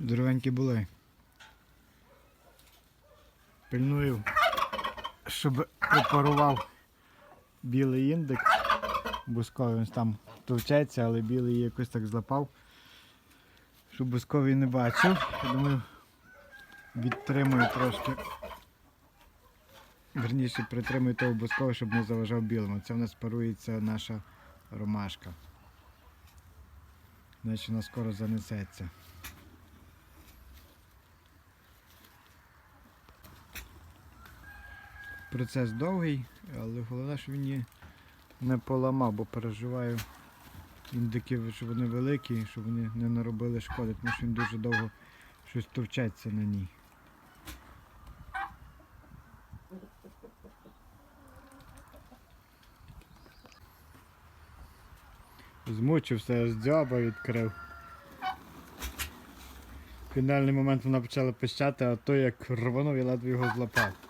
Здоровенькі були. Пильную, щоб препарував білий індик. Бусковий він там товчеться, але білий якось так злапав. Щоб бусковий не бачив. Я думаю, відтримую трошки. Верніше притримую того бускового, щоб не заважав білому. Це в нас парується наша ромашка. Значить вона скоро занесеться. Процес довгий, але головне, що він не поламав, бо переживаю індики, щоб вони великі, щоб вони не наробили шкоди, тому що він дуже довго щось товчеться на ній. Змучився, аж дзьоба відкрив. В фінальний момент вона почала пищати, а той як рванув і ледве його злапав.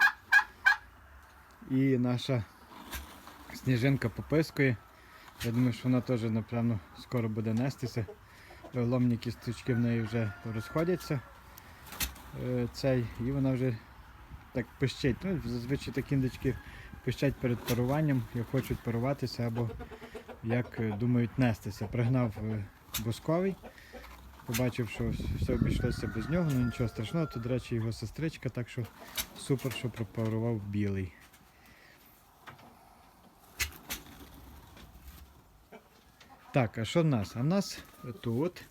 І наша сніжинка попискує. Я думаю, що вона теж, напевно, скоро буде нестися. Ломні кісточки в неї вже розходяться. Е, Цей, і вона вже так пищить. Ну, зазвичай такі індички пищать перед паруванням, як хочуть паруватися або як е, думають нестися. Пригнав е, бусковий, побачив, що все обійшлося без нього, ну нічого страшного. Тут, до речі, його сестричка, так що супер, що пропарував білий. Так, а що в нас? А в нас тут.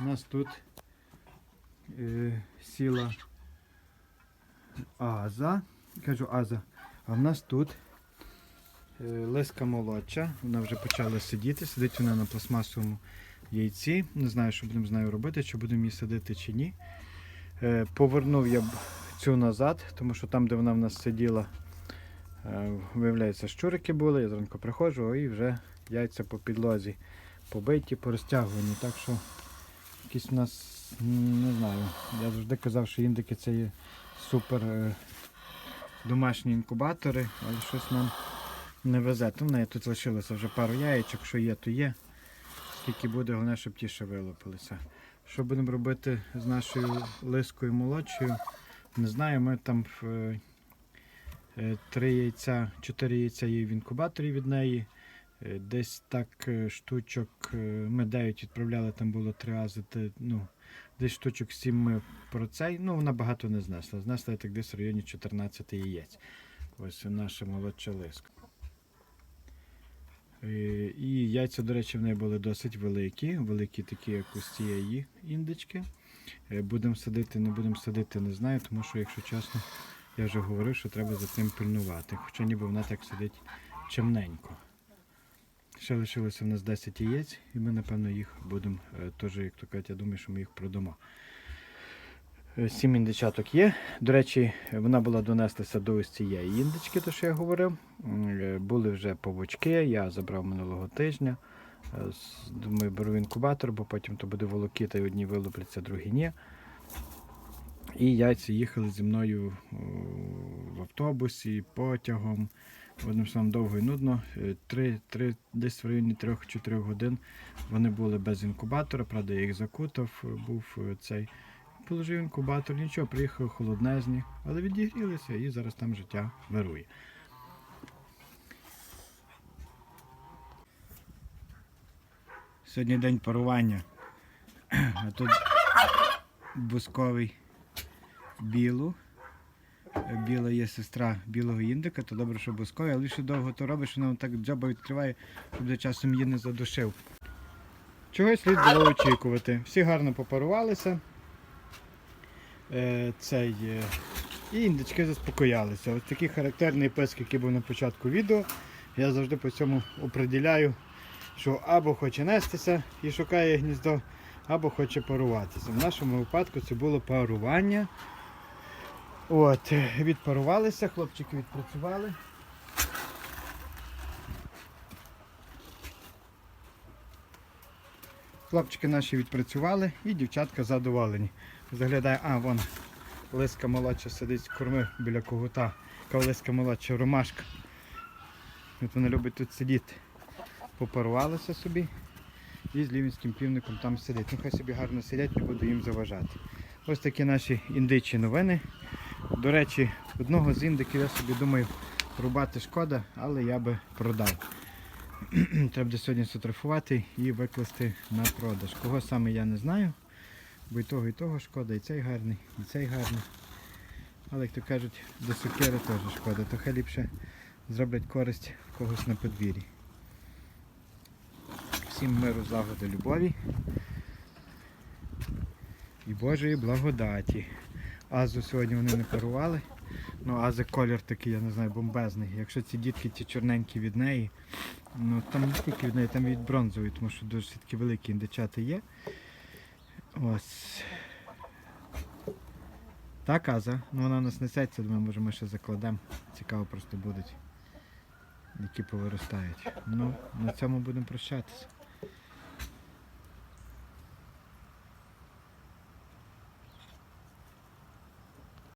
У нас тут е, сіла Аза. Кажу Аза. А в нас тут е, лиска молодша. Вона вже почала сидіти. Сидить вона на пластмасовому яйці. Не знаю, що будемо з нею робити, чи будемо її садити чи ні. Е, повернув я цю назад, тому що там, де вона в нас сиділа, виявляється, щурики були. Я зранку приходжу і вже яйця по підлозі побиті, порозтягувані. Так що якісь у нас, не знаю, я завжди казав, що індики це є супер е, домашні інкубатори, але щось нам не везе. В неї тут лишилося вже пару яєчок, що є, то є. Скільки буде, головне, щоб ті ще вилупилися. Що будемо робити з нашою лискою молодшою? Не знаю, ми там е, е, три яйця, чотири яйця є в інкубаторі від неї. Е, Десь так е, штучок, ми 9 відправляли, там було три ази, ну, десь штучок 7 ми про цей. Ну, вона багато не знесла. Знесла я так десь в районі 14 яєць. Ось наша молодша лиска. І яйця, до речі, в неї були досить великі, великі такі, як ось цієї індички. Будемо садити, не будемо садити, не знаю, тому що, якщо чесно, я вже говорив, що треба за цим пильнувати. Хоча ніби вона так сидить чемненько. Ще лишилося в нас 10 яєць, і ми, напевно, їх будемо е, теж, як то кажуть, я думаю, що ми їх продамо. Е, Сім індичаток є. До речі, вона була донеслася до ось цієї індички, то що я говорив. Е, Були вже павучки, я забрав минулого тижня. Думаю, беру інкубатор, бо потім то буде волокіта, і одні вилупляться, другі ні. І яйця їхали зі мною автобусі, потягом. Одним словом, довго і нудно. Е, Три, три, десь в районі 3-4 годин вони були без інкубатора. Правда, я їх закутав, е, був е, цей. Положив інкубатор, нічого, приїхав холоднезні, але відігрілися і зараз там життя вирує. Сьогодні день парування. А тут бусковий білу. Біла є сестра білого індика, то добре, що бусковий, але що довго то робиш, воно так дзьоба відкриває, щоб за часом її не задушив. Чогось слід було очікувати. Всі гарно попарувалися. Е, цей, е, і індички заспокоялися. Ось такий характерний писк, який був на початку відео. Я завжди по цьому определяю, що або хоче нестися і шукає гніздо, або хоче паруватися. В нашому випадку це було парування. От, відпарувалися, хлопчики відпрацювали. Хлопчики наші відпрацювали і дівчатка задоволені. Заглядає, а, вон лиска молодша сидить корми біля когута. Така лиска молодша ромашка. От вона любить тут сидіти. Попарувалися собі. і з лівінським півником там сидить. Ну хай собі гарно сидять, не буду їм заважати. Ось такі наші індичі новини. До речі, одного з індиків я собі думаю рубати шкода, але я би продав. Треба буде сьогодні сфотографувати і викласти на продаж. Кого саме я не знаю, бо і того, і того шкода, і цей гарний, і цей гарний. Але як то кажуть, до сокири теж шкода, то хай ліпше зроблять користь в когось на подвір'ї. Всім миру, злагоди, любові і Божої благодаті. Азу сьогодні вони не парували. Ну, ази колір такий, я не знаю, бомбезний. Якщо ці дітки ті чорненькі від неї, ну там не тільки від неї, там від бронзової, тому що дуже такі великі індичати є. Ось. Так, Аза, ну вона у нас несеться, думаю, може ми ще закладемо. Цікаво просто будуть, які повиростають. Ну, на цьому будемо прощатися.